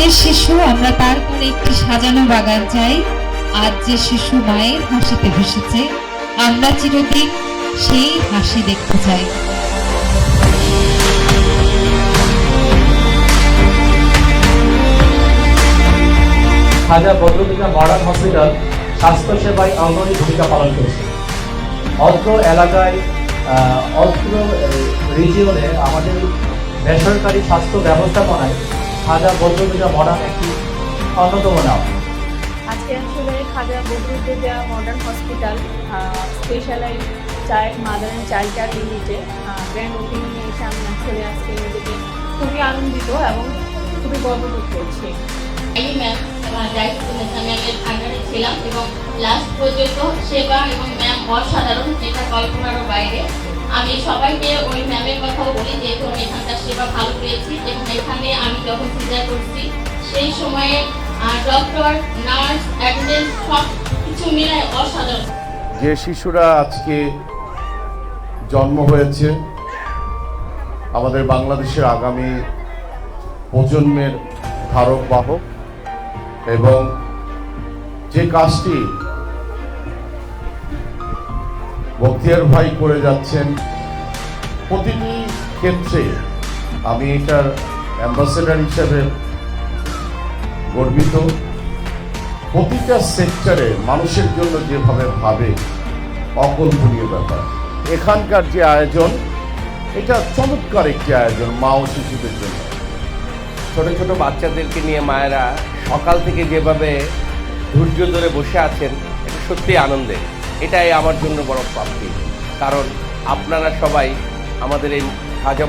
যে শিশু, আমরা তারপরে একটি সাজানো বাগান চাই। আজ যে শিশু মায়ের হাসিতে ভেসেছে। আমরা চিরদিন সেই হাসি দেখতে চাই। খাজা বদরুদ্দিনা মডার্ন হসপিটাল স্বাস্থ্যসেবায় অগ্রণী ভূমিকা পালন করেছে। অত্র এলাকায় অত্র রিজিয়নে আমাদের বেসরকারি স্বাস্থ্য ব্যবস্থাপনায় খাজা বদরুদ্দিনা মডার্ন একটি অন্যতম নাম। আজকে আসলে Khaja Badruddoza modern hospital specialize child mother and child care ইউনিটে গ্র্যান্ড ওপেনিংয়ে এসে আমি আসলে আজকে নিজেকে খুবই আনন্দিত এবং খুবই গর্ববোধ করছি। আমি ম্যাম এবং দায়িত্ব ম্যামের আন্ডারে ছিলাম এবং লাস্ট পর্যন্ত সেবা এবং ম্যাম অসাধারণ যেটা কল্পনারও বাইরে। আমি সবাইকে ওই ম্যামের কথাও বলি যেহেতু আমি এখানকার সেবা ভালো পেয়েছি এবং এখানে আমি যখন সিজার করছি, সেই সময়ে ডক্টর নার্স অ্যাটেন্ডেন্স সব কিছু মিলায় অসাধারণ। যে শিশুরা আজকে জন্ম হয়েছে, আমাদের বাংলাদেশের আগামী প্রজন্মের ধারক বাহক এবং যে কাজটি বখতিয়ার ভাই করে যাচ্ছেন প্রতিটি ক্ষেত্রে। আমি এটার অ্যাম্বাসেডার হিসেবে গর্বিত। প্রতিটা সেক্টরে মানুষের জন্য যেভাবে ভাবে, অকল্পনীয় ব্যাপার। এখানকার যে আয়োজন, এটা চমৎকার একটি আয়োজন, মা ও শিশুদের জন্য। ছোট ছোট বাচ্চাদেরকে নিয়ে মায়েরা সকাল থেকে যেভাবে ধৈর্য ধরে বসে আছেন, এটা সত্যি আনন্দের। এটাই আমার জন্য বড় প্রাপ্তি কারণ আপনারা সবাই আমাদের এই খাজা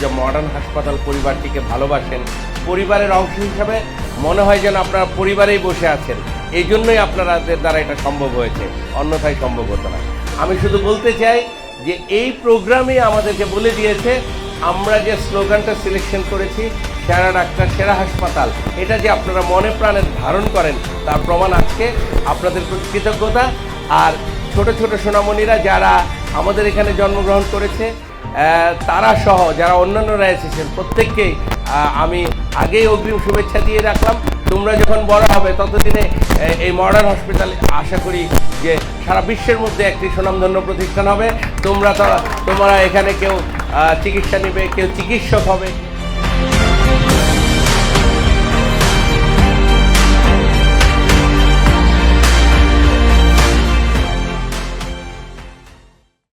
যে মডার্ন হাসপাতাল পরিবারটিকে ভালোবাসেন, পরিবারের অংশ হিসাবে মনে হয় যেন আপনারা পরিবারেই বসে আছেন। এই জন্যই আপনাদের দ্বারা এটা সম্ভব হয়েছে। অন্যথায় সম্ভব হতো না। আমি শুধু বলতে চাই যে এই প্রোগ্রামে আমাদেরকে বলে দিয়েছে, আমরা যে স্লোগানটা সিলেকশন করেছি, সেরা ডাক্তার, সেরা হাসপাতাল, এটা যে আপনারা মনে প্রাণে ধারণ করেন, তার প্রমাণ আজকে। আপনাদের প্রতি কৃতজ্ঞতা। আর ছোট ছোট সোনামণিরা যারা আমাদের এখানে জন্মগ্রহণ করেছে তারা সহ যারা অন্যান্যরা এসেছেন প্রত্যেককেই আমি আগেই অগ্রিম শুভেচ্ছা দিয়ে রাখলাম। তোমরা যখন বড় হবে ততদিনে এই মডার্ন হসপিটাল আশা করি যে সারা বিশ্বের মধ্যে একটি সুনামধন্য প্রতিষ্ঠান হবে। তোমরা তোমরা এখানে কেউ চিকিৎসা নেবে, কেউ চিকিৎসক হবে।